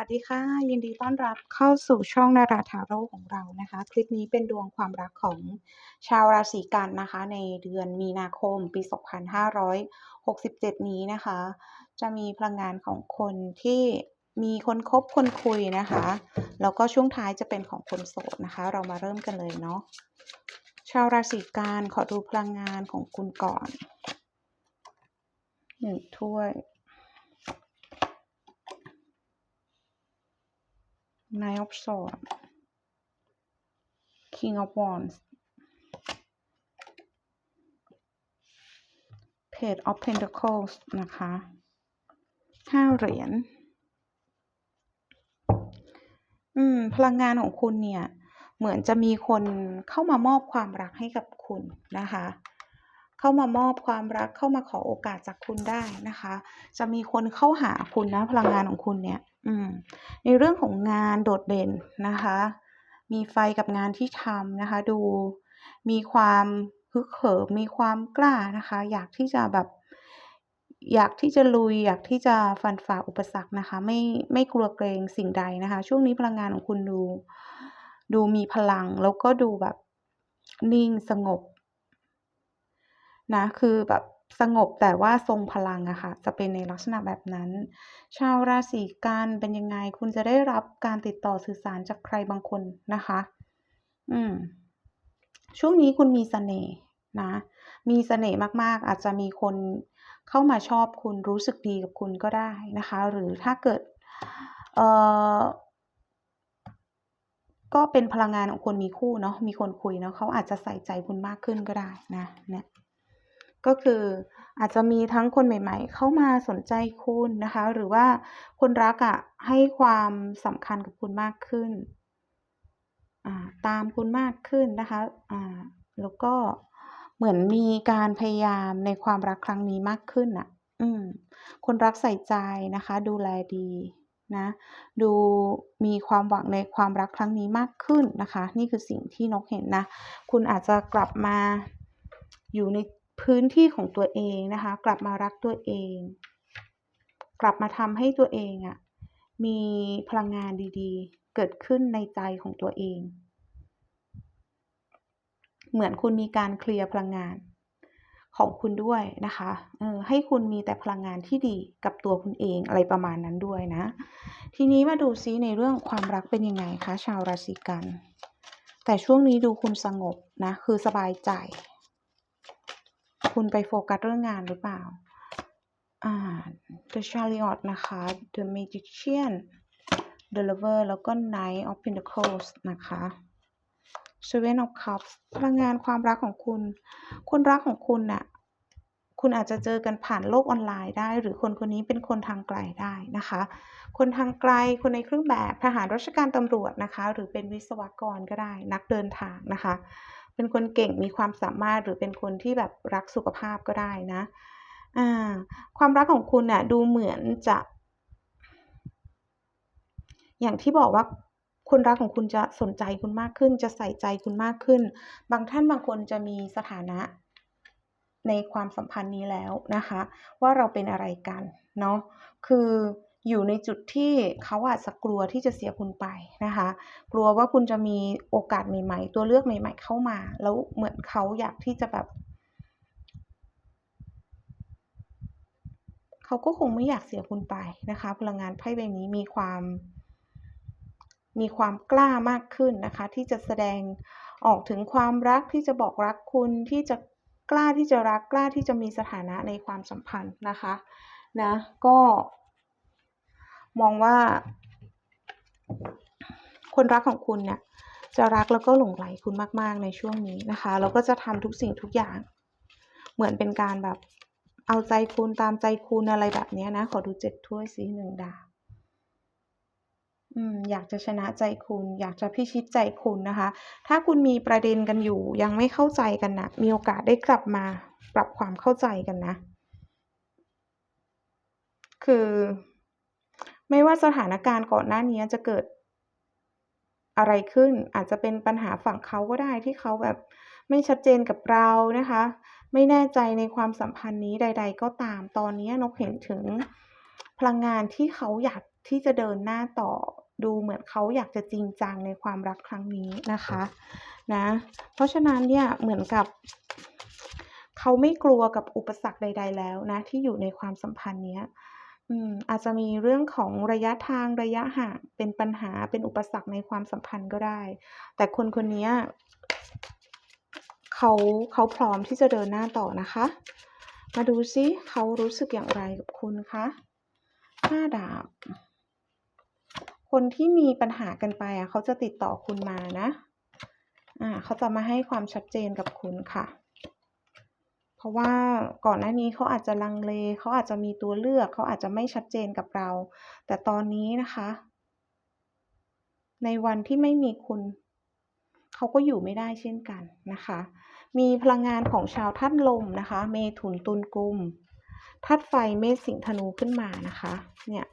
วัสดีค่ะ ยินดีต้อนรับเข้าสู่ช่องนาราทาโร่ของเรานะคะ คลิปนี้เป็นดวงความรักของชาวราศีกันนะคะ ในเดือนมีนาคมปี 2567 นี้นะคะ จะมีพลังงานของคนที่มีคนคบคนคุยนะคะ แล้วก็ช่วงท้ายจะเป็นของคนโสดนะคะ เรามาเริ่มกันเลยเนาะชาวราศีกันขอดูพลังงานของคุณก่อนหนึ่งถ้วย Nine of Swords King of Wands Page of Pentacles นะคะห้าเหรียญ อืม พลังงานของคุณเนี่ย เหมือนจะมีคนเข้ามามอบความรักให้กับคุณนะคะ เข้ามามอบความรัก เข้ามาขอโอกาสจากคุณได้นะคะ จะมีคนเข้าหาคุณนะ พลังงานของคุณเนี่ย ในเรื่องของงานโดดเด่นนะคะ มีไฟกับงานที่ทำนะคะ ดูมีความฮึกเหิมมีความกล้านะคะ อยากที่จะแบบ อยากที่จะลุย อยากที่จะฟันฝ่าอุปสรรคนะคะ ไม่ไม่กลัวเกรงสิ่งใดนะคะ ช่วงนี้พลังงานของคุณดู ดูมีพลังแล้วก็ดูแบบนิ่งสงบนะคือแบบ สงบแต่ว่าทรงพลังอะค่ะจะเป็นในลักษณะแบบนั้น ชาวราศีกันเป็นยังไงคุณจะได้รับการติดต่อสื่อสารจากใครบางคนนะคะ อืม ช่วงนี้คุณมีเสน่ห์นะ มีเสน่ห์มาก ๆ อาจจะมีคนเข้ามาชอบคุณรู้สึกดีกับคุณก็ได้นะคะ หรือถ้าเกิด เอ่อก็เป็นพลังงานของคนมีคู่เนาะมีคนคุยเนาะเขาอาจจะใส่ใจคุณมากขึ้นก็ได้นะเนี่ย ก็คืออาจจะมีทั้งคนใหม่ ๆ เข้ามาสนใจคุณนะคะ หรือว่าคนรักอะให้ความสำคัญกับคุณมากขึ้น ตามคุณมากขึ้นนะคะอ่าแล้วก็เหมือนมีการพยายามในความรักครั้งนี้มากขึ้นน่ะ อืม คนรักใส่ใจนะคะ ดูแลดีนะ ดูมีความหวังในความรักครั้งนี้มากขึ้นนะคะ นี่คือสิ่งที่นกเห็นนะ คุณอาจจะกลับมาอยู่ใน พื้นที่ของตัวเองนะคะ กลับมารักตัวเอง กลับมาทำให้ตัวเองอะมีพลังงานดีๆ เกิดขึ้นในใจของตัวเอง เหมือนคุณมีการเคลียร์พลังงานของคุณด้วยนะคะเออให้คุณมีแต่พลังงานที่ดีกับตัวคุณเองอะไรประมาณนั้นด้วยนะ ทีนี้มาดูซิในเรื่องความรักเป็นยังไงคะชาวราศีกัน แต่ช่วงนี้ดูคุณสงบนะ คือสบายใจ คุณไปโฟกัสเรื่องงานหรือเปล่าอ่า The Chariot นะคะ The Magician The Lover แล้วก็ Knight of Pentacles นะคะ Seven of Cups พลังงานความรักของคุณ คนรักของคุณน่ะคุณอาจจะเจอกันผ่านโลกออนไลน์ได้ หรือคนคนนี้เป็นคนทางไกลได้นะคะ คนทางไกลคนในเครื่องแบบทหารราชการตำรวจนะคะ หรือเป็นวิศวกรก็ได้นักเดินทางนะคะ เป็นคนเก่งมีความสามารถหรือเป็นคนที่แบบรักสุขภาพก็ได้นะความรักของคุณน่ะดูเหมือนจะ อย่างที่บอกว่าคนรักของคุณจะสนใจคุณมากขึ้น จะใส่ใจคุณมากขึ้น บางท่านบางคนจะมีสถานะในความสัมพันธ์นี้แล้วนะคะ ว่าเราเป็นอะไรกันเนาะคือ อยู่ในจุดที่เขาอาจจะกลัวที่จะเสียคุณไปนะคะ กลัวว่าคุณจะมีโอกาสใหม่ๆ ตัวเลือกใหม่ ๆ เข้ามา แล้วเหมือนเขาอยากที่จะแบบ เขาก็คงไม่อยากเสียคุณไปนะคะ พลังงานไพ่ใบนี้มีความมีความกล้ามากขึ้นนะคะ ที่จะแสดงออกถึงความรักที่จะบอกรักคุณที่จะกล้าที่จะรักกล้าที่จะมีสถานะในความสัมพันธ์นะคะนะก็ มองว่า คนรักของคุณเนี่ยจะรักแล้วก็หลงใหลคุณมาก ๆ ในช่วงนี้นะคะแล้วก็จะทำทุกสิ่งทุกอย่าง เหมือนเป็นการแบบเอาใจคุณตามใจคุณอะไรแบบนี้นะ ขอดูเจ็ดถ้วยซิหนึ่งดาบอืมอยากจะชนะใจคุณอยากจะพิชิตใจคุณนะคะ ถ้าคุณมีประเด็นกันอยู่ ยังไม่เข้าใจกันนะมีโอกาสได้กลับมาปรับความเข้าใจกันนะ คือ ไม่ว่าสถานการณ์ก่อนหน้านี้จะเกิดอะไรขึ้น อาจจะเป็นปัญหาฝั่งเขาก็ได้ที่เขาแบบไม่ชัดเจนกับเรานะคะ ไม่แน่ใจในความสัมพันธ์นี้ใด ๆ ก็ตาม ตอนนี้นกเห็นถึงพลังงานที่เขาอยากที่จะเดินหน้าต่อดูเหมือนเขาอยากจะจริงจังในความรักครั้งนี้นะคะนะเพราะฉะนั้นเนี่ยเหมือนกับ เขาไม่กลัวกับอุปสรรคใด ๆ แล้วนะที่อยู่ในความสัมพันธ์เนี้ย อืมอาจจะมีเรื่องของระยะทางระยะห่างเป็นปัญหาเป็นอุปสรรคในความสัมพันธ์ก็ได้ แต่คนคนนี้เขาเขาพร้อมที่จะเดินหน้าต่อนะคะ มาดูซิเขารู้สึกอย่างไรกับคุณคะ5ดาบ คนที่มีปัญหากันไปอะเขาจะติดต่อคุณมานะอ่าเขาจะมาให้ความชัดเจนกับคุณค่ะ เพราะว่าก่อนหน้านี้เขาอาจจะลังเลเขาอาจจะมีตัวเลือกเขาอาจจะไม่ชัดเจนกับเรา แต่ตอนนี้นะคะ ในวันที่ไม่มีคุณเขาก็อยู่ไม่ได้เช่นกันนะคะ มีพลังงานของชาวธาตุลมนะคะ เมถุนตุลกุมธาตุไฟเมษสิงธนูขึ้นมานะคะ เนี่ย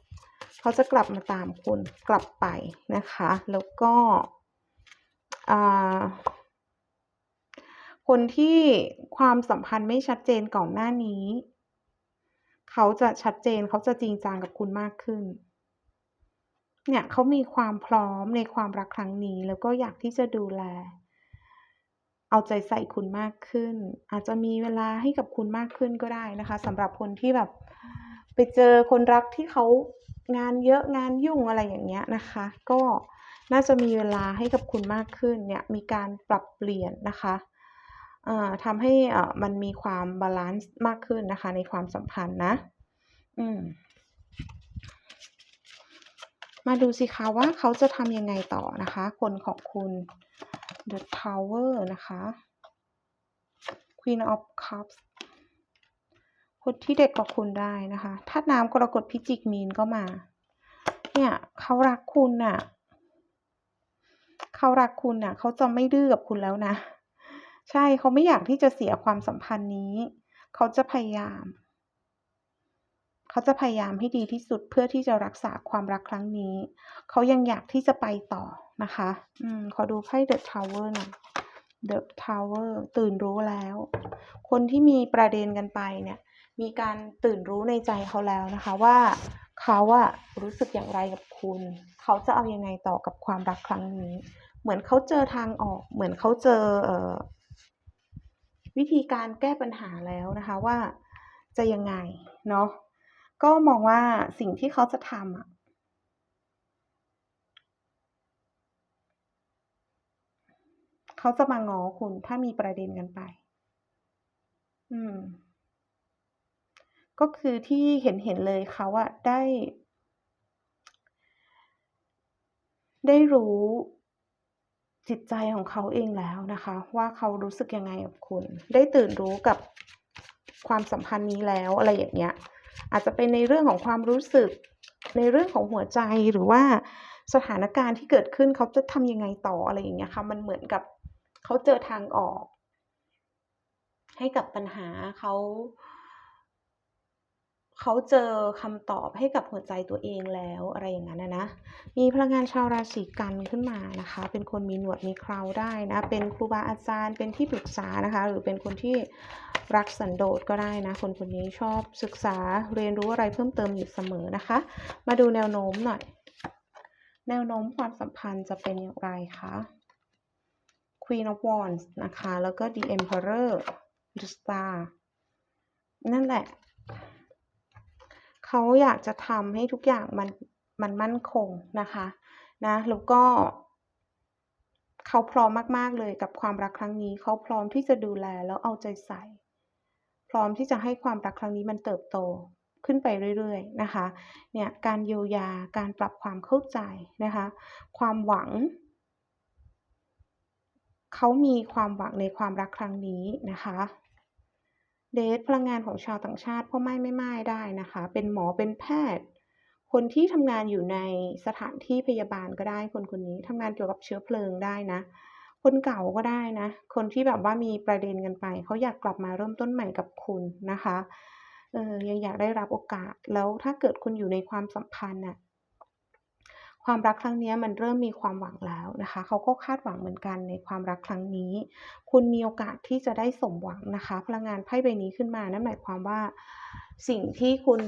เขาจะกลับมาตามคุณกลับไปนะคะ แล้วก็อ่า คนที่ความสัมพันธ์ไม่ชัดเจนก่อนหน้านี้ เขาจะชัดเจนเขาจะจริงจังกับคุณมากขึ้น เนี่ยเขามีความพร้อมในความรักครั้งนี้ แล้วก็อยากที่จะดูแล เอาใจใส่คุณมากขึ้น อาจจะมีเวลาให้กับคุณมากขึ้นก็ได้นะคะสำหรับคนที่แบบไปเจอคนรักที่เขางานเยอะงานยุ่งอะไรอย่างเงี้ยนะคะ ก็น่าจะมีเวลาให้กับคุณมากขึ้นเนี่ยมีการปรับเปลี่ยนนะคะ ทำให้มันมีความบาลันซ์มากขึ้นนะคะ ในความสัมพันธ์นะ อืมมาดูสิคะว่าเขาจะทำยังไงต่อนะคะ คนของคุณ The Tower นะคะ Queen of Cups คนที่เด็กกว่าคุณได้นะคะธาตุน้ำกรกฎพิจิกมีนก็มา เนี่ยเขารักคุณน่ะ เขารักคุณน่ะ เขาจะไม่ดื้อกับคุณแล้วนะ ใช่เขาไม่อยากที่จะเสียความสัมพันธ์นี้ เขาจะพยายาม เขาจะพยายามให้ดีที่สุดเพื่อที่จะรักษาความรักครั้งนี้ เขายังอยากที่จะไปต่อนะคะ อืม ขอดูไพ่ The Tower หน่อย The Tower ตื่นรู้แล้ว คนที่มีประเด็นกันไปเนี่ย มีการตื่นรู้ในใจเขาแล้วนะคะว่าเขาอะรู้สึกอย่างไรกับคุณ เขาจะเอายังไงต่อกับความรักครั้งนี้ เหมือนเขาเจอทางออก เหมือนเขาเจอเอ่อ วิธีการแก้ปัญหาแล้วนะคะว่าจะยังไงเนาะก็มองว่าสิ่งที่เขาจะทำอะเขาจะมาง้อคุณถ้ามีประเด็นกันไป อืม ก็คือที่เห็นๆเลยเขาอะได้ ได้รู้ จิตใจของเขาเองแล้วนะคะ ว่าเขารู้สึกยังไงกับคุณ ได้ตื่นรู้กับความสัมพันธ์นี้แล้วอะไรอย่างเงี้ยอาจจะเป็นในเรื่องของความรู้สึกในเรื่องของหัวใจหรือว่าสถานการณ์ที่เกิดขึ้นเขาจะทำยังไงต่ออะไรอย่างเงี้ยค่ะมันเหมือนกับเขาเจอทางออก ให้กับปัญหาเขา เขาเจอคำตอบให้กับหัวใจตัวเองแล้วอะไรอย่างงั้นอะนะ มีพลังงานชาวราศีกันขึ้นมานะคะ เป็นคนมีหนวดมีเคราได้นะ เป็นครูบาอาจารย์ เป็นที่ปรึกษานะคะ หรือเป็นคนที่รักสันโดษก็ได้นะ คนคนนี้ชอบศึกษาเรียนรู้อะไรเพิ่มเติมอยู่เสมอนะคะ มาดูแนวโน้มหน่อย แนวโน้มความสัมพันธ์จะเป็นอย่างไรคะ Queen of Wands นะคะ แล้วก็ The Emperor The Star นั่นแหละ เขาอยากจะทำให้ทุกอย่างมันมันมั่นคงนะคะนะแล้วก็เขาพร้อมมาก ๆ เลยกับความรักครั้งนี้ เขาพร้อมที่จะดูแลแล้วเอาใจใส่ พร้อมที่จะให้ความรักครั้งนี้มันเติบโตขึ้นไปเรื่อย ๆ นะคะ เนี่ยการเยียวยา การปรับความเข้าใจนะคะ ความหวัง เขามีความหวังในความรักครั้งนี้นะคะ Death พลังงานของชาวต่างชาติพ่อไม้แม่ไม้ได้นะคะ เป็นหมอเป็นแพทย์ คนที่ทำงานอยู่ในสถานที่พยาบาลก็ได้คนคนนี้ทำงานเกี่ยวกับเชื้อเพลิงได้นะ คนเก่าก็ได้นะ คนที่แบบว่ามีประเด็นกันไปเขาอยากกลับมาเริ่มต้นใหม่กับคุณนะคะเออยังอยากได้รับโอกาสแล้วถ้าเกิดคุณอยู่ในความสัมพันธ์น่ะ ความรักครั้งนี้มันเริ่มมีความหวังแล้วนะคะ เขาก็คาดหวังเหมือนกันในความรักครั้งนี้ คุณมีโอกาสที่จะได้สมหวังนะคะ พลังงานไพ่ใบนี้ขึ้นมา นั่นหมายความว่าสิ่งที่คุณ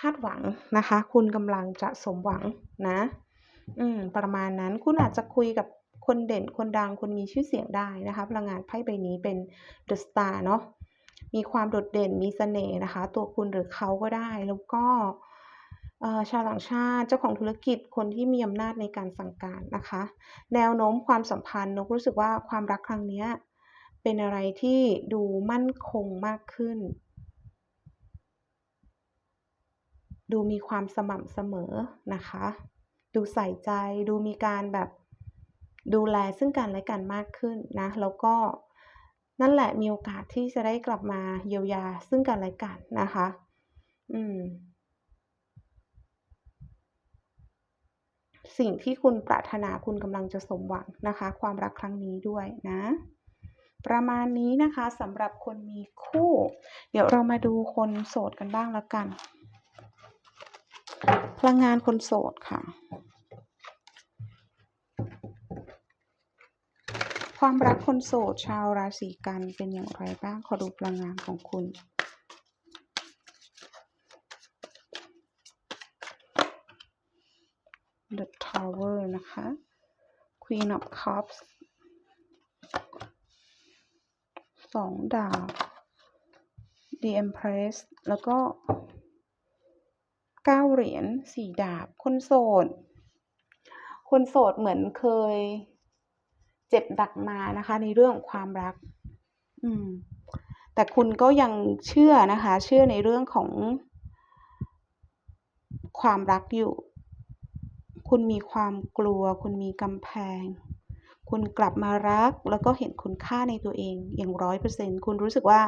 คาดหวังนะคะ คุณกำลังจะสมหวังนะ อืม ประมาณนั้น คุณอาจจะคุยกับคนเด่น คนดัง คนมีชื่อเสียงได้นะคะ พลังงานไพ่ใบนี้เป็น The Star เนาะ มีความโดดเด่น มีเสน่ห์นะคะ ตัวคุณหรือเขาก็ได้ แล้วก็ ชาวต่างชาติเจ้าของธุรกิจคนที่มีอำนาจในการสั่งการนะคะ แนวโน้มความสัมพันธ์นกรู้สึกว่าความรักครั้งนี้เป็นอะไรที่ดูมั่นคงมากขึ้น ดูมีความสม่ำเสมอนะคะ ดูใส่ใจดูมีการแบบดูแลซึ่งกันและกันมากขึ้นนะ แล้วก็นั่นแหละมีโอกาสที่จะได้กลับมาเยียวยาซึ่งกันและกันนะคะ อืม สิ่งที่คุณปรารถนาคุณกำลังจะสมหวังนะคะ ความรักครั้งนี้ด้วยนะ ประมาณนี้นะคะสำหรับคนมีคู่ เดี๋ยวเรามาดูคนโสดกันบ้างแล้วกัน พลังงานคนโสดค่ะ ความรักคนโสดชาวราศีกันเป็นอย่างไรบ้างขอดูพลังงานของคุณ The Tower นะคะ Queen of Cups สองดาบ The Empress แล้วก็เก้าเหรียญสี่ดาบ คนโสด คนโสดเหมือนเคยเจ็บดักมานะคะ ในเรื่องของความรัก อืม แต่คุณก็ยังเชื่อนะคะ เชื่อในเรื่องของความรักอยู่ คุณมีความกลัว คุณมีกำแพง คุณกลับมารักแล้วก็เห็นคุณค่าในตัวเองอย่างร้อยเปอร์เซ็นคุณรู้สึกว่า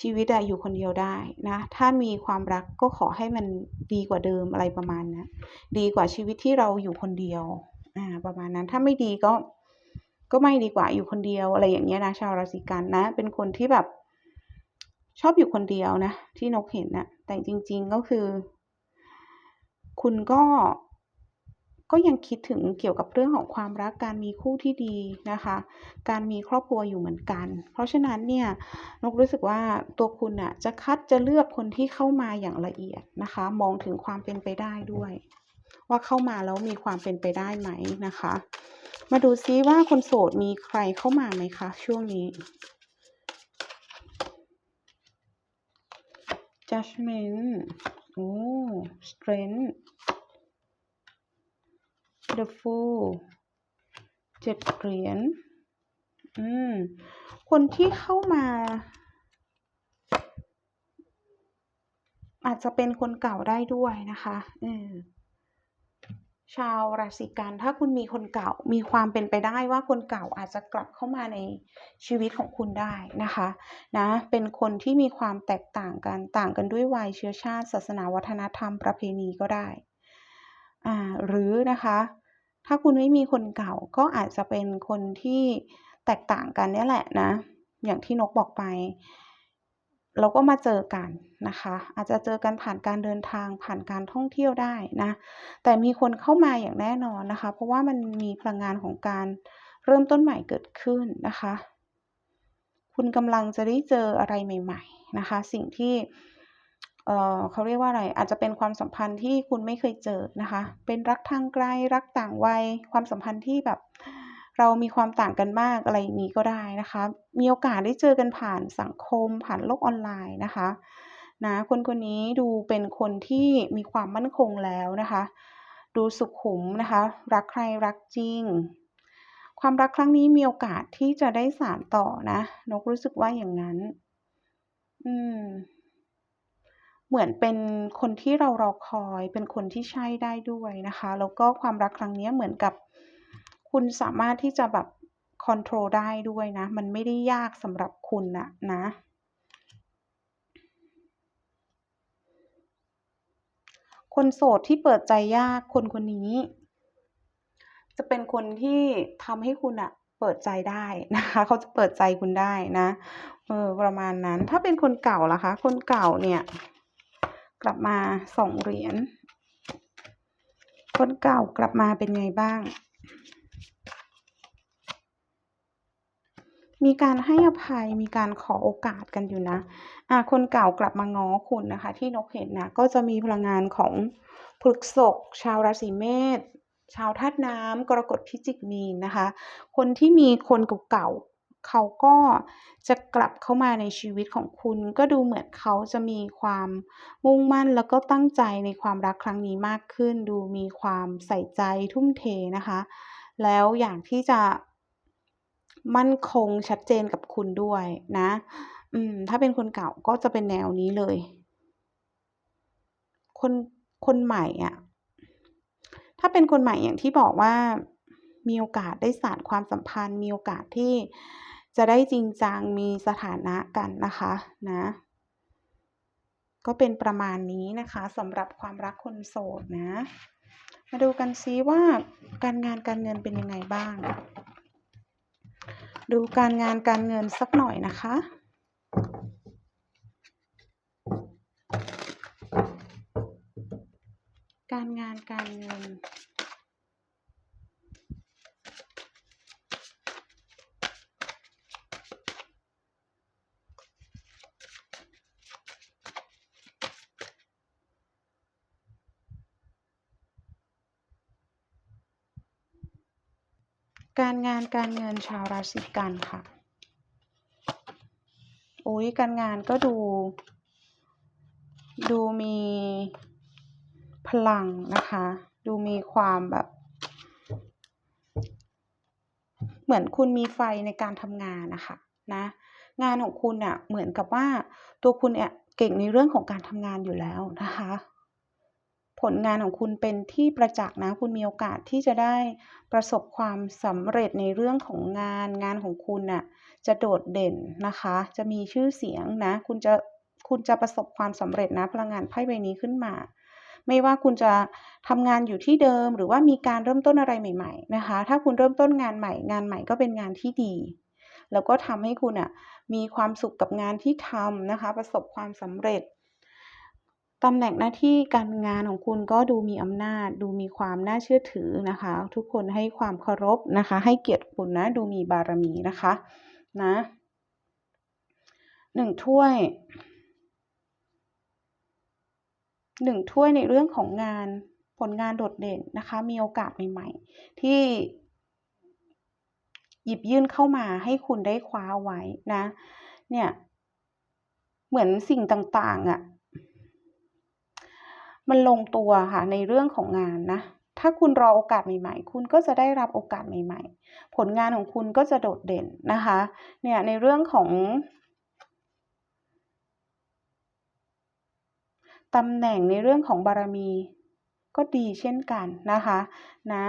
ชีวิตอะอยู่คนเดียวได้นะ ถ้ามีความรักก็ขอให้มันดีกว่าเดิมอะไรประมาณนะดีกว่าชีวิตที่เราอยู่คนเดียวอ่าประมาณนั้นถ้าไม่ดีก็ก็ไม่ดีกว่าอยู่คนเดียวอะไรอย่างเงี้ยนะชาวราศีกันนะ เป็นคนที่แบบชอบอยู่คนเดียวนะ ที่นกเห็นนะแต่จริง ๆก็คือ คุณก็ ก็ยังคิดถึงเกี่ยวกับเรื่องของความรักการมีคู่ที่ดีนะคะ การมีครอบครัวอยู่เหมือนกัน เพราะฉะนั้นเนี่ยนกรู้สึกว่าตัวคุณน่ะจะคัดจะเลือกคนที่เข้ามาอย่างละเอียดนะคะ มองถึงความเป็นไปได้ด้วย ว่าเข้ามาแล้วมีความเป็นไปได้ไหมนะคะ มาดูซิว่าคนโสดมีใครเข้ามาไหมคะช่วงนี้ judgment โอ้ strength the fool เจ็ดเหรียญอืม คนที่เข้ามา อาจจะเป็นคนเก่าได้ด้วยนะคะเออชาวราศีกันถ้าคุณมีคนเก่ามีความเป็นไปได้ว่าคนเก่าอาจจะกลับเข้ามาในชีวิตของคุณได้นะคะนะเป็นคนที่มีความแตกต่างกันต่างกันด้วยวัยเชื้อชาติ ศาสนาวัฒนธรรมประเพณีก็ได้อ่าหรือนะคะ ถ้าคุณไม่มีคนเก่าก็อาจจะเป็นคนที่แตกต่างกันนี่แหละนะ อย่างที่นกบอกไป เราก็มาเจอกันนะคะ อาจจะเจอกันผ่านการเดินทางผ่านการท่องเที่ยวได้นะ แต่มีคนเข้ามาอย่างแน่นอนนะคะ เพราะว่ามันมีพลังงานของการเริ่มต้นใหม่เกิดขึ้นนะคะ คุณกำลังจะได้เจออะไรใหม่ ๆ นะคะ สิ่งที่ เออเขาเรียกว่าอะไร อาจจะเป็นความสัมพันธ์ที่คุณไม่เคยเจอนะคะ เป็นรักทางไกล รักต่างวัย ความสัมพันธ์ที่แบบเรามีความต่างกันมากอะไรอย่างงี้ก็ได้นะคะ มีโอกาสได้เจอกันผ่านสังคม ผ่านโลกออนไลน์นะคะนะคนคนนี้ดูเป็นคนที่มีความมั่นคงแล้วนะคะ ดูสุขุมนะคะ รักใครรักจริง ความรักครั้งนี้มีโอกาสที่จะได้สานต่อนะ นกรู้สึกว่าอย่างงั้น อืม เหมือนเป็นคนที่เรารอคอย เป็นคนที่ใช่ได้ด้วยนะคะ แล้วก็ความรักครั้งนี้เหมือนกับ คุณสามารถที่จะแบบคอนโทรลได้ด้วยนะ มันไม่ได้ยากสำหรับคุณนะนะคนโสดที่เปิดใจยากคนคนนี้ จะเป็นคนที่ทำให้คุณน่ะเปิดใจได้นะคะเขาจะเปิดใจคุณได้นะเออประมาณนั้น ถ้าเป็นคนเก่าล่ะคะ คนเก่าเนี่ย กลับมาสองเหรียญคนเก่ากลับมาเป็นไงบ้าง มีการให้อภัยมีการขอโอกาสกันอยู่นะอ่าคนเก่ากลับมาง้อคุณนะคะ ที่นกเห็นนะก็จะมีพลังงานของพฤษภชาวราศีเมษชาวธาตุน้ำกรกฎพิจิกมีนนะคะ คนที่มีคนเก่า เขาก็จะกลับเข้ามาในชีวิตของคุณ ก็ดูเหมือนเขาจะมีความมุ่งมั่น แล้วก็ตั้งใจในความรักครั้งนี้มากขึ้น ดูมีความใส่ใจทุ่มเทนะคะ แล้วอย่ากที่จะมั่นคงชัดเจนกับคุณด้วยนะ อืม ถ้าเป็นคนเก่าก็จะเป็นแนวนี้เลย คนคนใหม่อะ ถ้าเป็นคนใหม่อย่างที่บอกว่า มีโอกาสได้สานความสัมพันธ์ มีโอกาสที่จะได้จริงจังมีสถานะกันนะคะนะก็เป็นประมาณนี้นะคะสำหรับความรักคนโสดนะ มาดูกันซิว่าการงานการเงินเป็นยังไงบ้าง ดูการงานการเงินสักหน่อยนะคะการงานการเงิน งานการเงินชาวราศีกันค่ะอุ๊ยการงานก็ดู ดูมีพลังนะคะ ดูมีความแบบ เหมือนคุณมีไฟในการทำงานนะคะนะ งานของคุณน่ะเหมือนกับว่าตัวคุณเนี่ยเก่งในเรื่องของการทำงานอยู่แล้วนะคะ ผลงานของคุณเป็นที่ประจักษ์นะ คุณมีโอกาสที่จะได้ประสบความสำเร็จในเรื่องของงานงานของคุณน่ะจะโดดเด่นนะคะ จะมีชื่อเสียงนะ คุณจะคุณจะประสบความสำเร็จนะ พลังงานไพ่ใบนี้ขึ้นมา ไม่ว่าคุณจะทำงานอยู่ที่เดิม หรือว่ามีการเริ่มต้นอะไรใหม่ๆนะคะ ถ้าคุณเริ่มต้นงานใหม่ งานใหม่ก็เป็นงานที่ดี แล้วก็ทำให้คุณน่ะมีความสุขกับงานที่ทำนะคะ ประสบความสำเร็จ ตำแหน่งหน้าที่การงานของคุณก็ดูมีอำนาจ ดูมีความน่าเชื่อถือนะคะ ทุกคนให้ความเคารพนะคะ ให้เกียรติคุณนะ ดูมีบารมีนะคะนะ1ถ้วย1ถ้วยในเรื่องของงานผลงานโดดเด่นนะคะ มีโอกาสใหม่ ๆ ที่หยิบยื่นเข้ามาให้คุณได้คว้าไว้นะ เนี่ย เหมือนสิ่งต่างๆอะ มันลงตัวค่ะในเรื่องของงานนะ ถ้าคุณรอโอกาสใหม่ ๆ คุณก็จะได้รับโอกาสใหม่ ๆ ผลงานของคุณก็จะโดดเด่นนะคะ เนี่ยในเรื่องของตำแหน่งในเรื่องของบารมีก็ดีเช่นกันนะคะนะ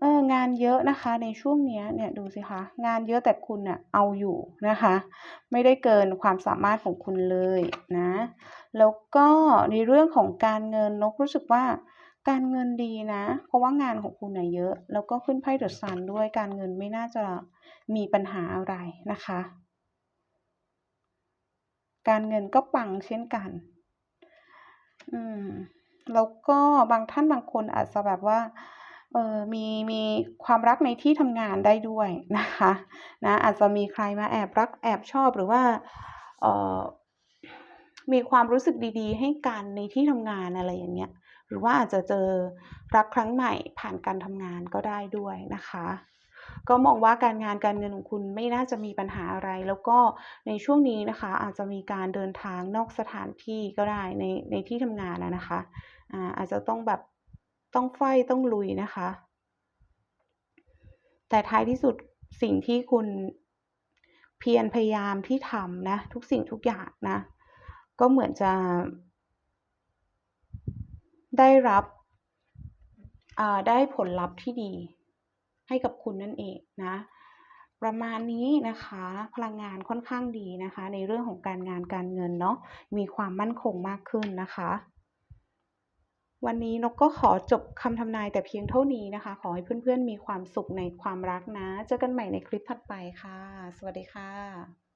เอองานเยอะนะคะในช่วงเนี้ยเนี่ยดูสิคะงานเยอะแต่คุณน่ะเอาอยู่นะคะ ไม่ได้เกินความสามารถของคุณเลยนะแล้วก็ในเรื่องของการเงินนกรู้สึกว่าการเงินดีนะ เพราะว่างานของคุณน่ะเยอะ แล้วก็ขึ้นไพ่ The Sun ด้วยการเงินไม่น่าจะมีปัญหาอะไรนะคะ การเงินก็ปังเช่นกัน อืมแล้วก็บางท่านบางคนอาจจะแบบว่า เออมีมีความรักในที่ทำงานได้ด้วยนะคะนะอาจจะมีใครมาแอบรักแอบชอบหรือว่าเออมีความรู้สึกดีๆ ให้กันในที่ทำงานอะไรอย่างเงี้ยหรือว่าอาจจะเจอรักครั้งใหม่ผ่านการทำงานก็ได้ด้วยนะคะ ก็มองว่าการงานการเงินของคุณไม่น่าจะมีปัญหาอะไร แล้วก็ในช่วงนี้นะคะ อาจจะมีการเดินทางนอกสถานที่ก็ได้ในในที่ทำงานนะคะอ่าอาจจะต้องแบบ ต้องไฝ่ต้องลุยนะคะ แต่ท้ายที่สุดสิ่งที่คุณเพียรพยายามที่ทำนะ ทุกสิ่งทุกอย่างนะ ก็เหมือนจะได้รับได้ผลลัพธ์ที่ดีให้กับคุณนั่นเองนะ ประมาณนี้นะคะพลังงานค่อนข้างดีนะคะ ในเรื่องของการงานการเงินเนาะมีความมั่นคงมากขึ้นนะคะ วันนี้นกก็ขอจบคำทำนายแต่เพียงเท่านี้นะคะ ขอให้เพื่อนๆมีความสุขในความรักนะ เจอกันใหม่ในคลิปถัดไปค่ะ สวัสดีค่ะ